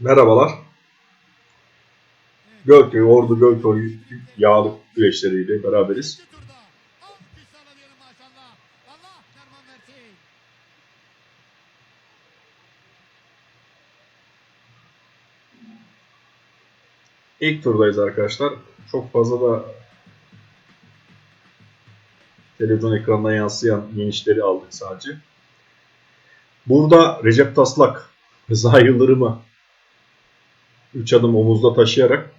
Merhabalar. Gölköy, Ordu Gölköy yağlı güreşleriyle beraberiz. İlk turdayız arkadaşlar. Çok fazla da televizyon ekranına yansıyan yenişleri aldık sadece. Burada Recep Taslak, Rıza Yıldırım'ı 3 adım omuzda taşıyarak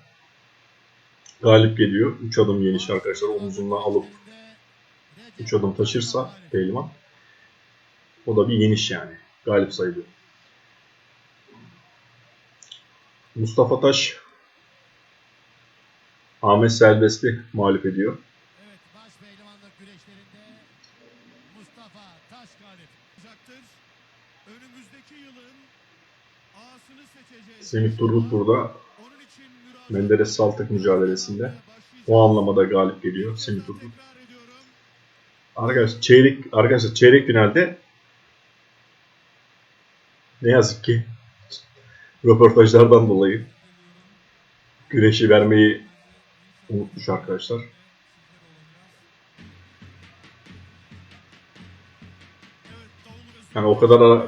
galip geliyor. 3 adım geniş arkadaşlar omuzundan alıp 3 adım taşırsa pehlivan o da bir yeniş yani. Galip sayılıyor. Mustafa Taş Ahmet Selbest'i mağlup ediyor. Önümüzdeki yılın. Semih Turgut burada Menderes Saltık mücadelesinde o anlamada galip geliyor Semih Turgut. Arkadaşlar çeyrek arkadaşlar çeyrek finalde ne yazık ki röportajlardan dolayı güreşi vermeyi unutmuş arkadaşlar. Yani o kadar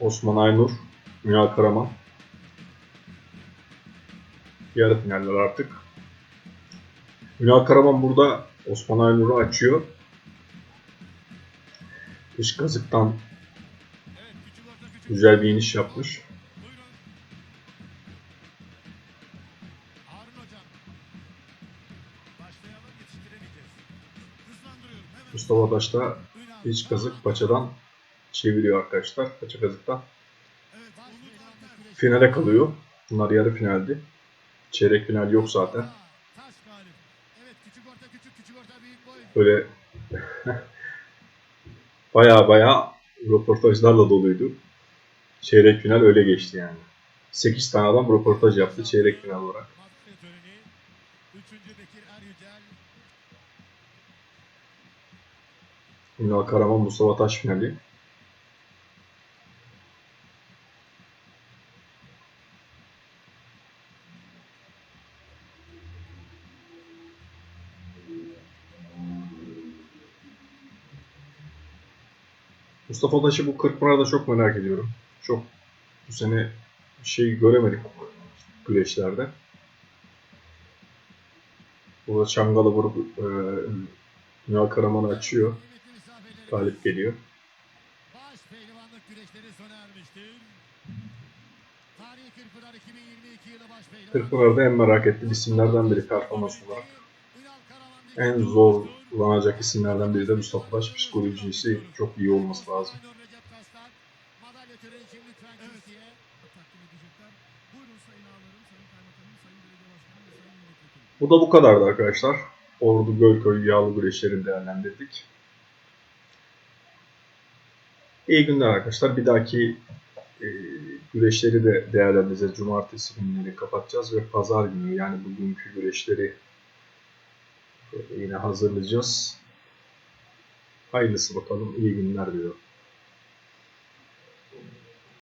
Osman Aynur, Ünal Karaman. Yarı finaller artık. Ünal Karaman burada Osman Aynur'u açıyor. Dış kazıktan güzel bir iniş yapmış. Mustafa Taş da iç kazık paçadan çeviriyor arkadaşlar. Umut Alper. Finale kalıyor. Bunlar yarı finaldi. Çeyrek final yok zaten. Böyle baya baya röportajlarla doluydu. Çeyrek final öyle geçti yani. 8 tane adam röportaj yaptı çeyrek final olarak. Ünal Karaman Mustafa Taş finali. Mustafa Taş'ı bu Kırkpınar'da çok merak ediyorum. Çok bu sene şey göremedik güreşlerde. Burada Çangalı vurup e, Ünal Karaman'ı açıyor. Galip geliyor. Baş pehlivanlık güreşleri sona ermiştir. Tarihi Kırkpınar 2022 yılı baş pehlivan. Kırkpınar'da en merak ettiğim isimlerden biri performans olarak. Ünal Karaman En zorlanacak isimlerden biri de Mustafa Taş. Psikolojisi çok iyi olması lazım. Bu da bu kadardı arkadaşlar. Ordu Gölköy yağlı güreşlerini değerlendirdik. İyi günler arkadaşlar. Bir dahaki e, güreşleri de değerlendireceğiz. Cumartesi günleri kapatacağız ve pazar günü yani bugünkü güreşleri yine hazırlayacağız. Hayırlısı bakalım. İyi günler diyorum.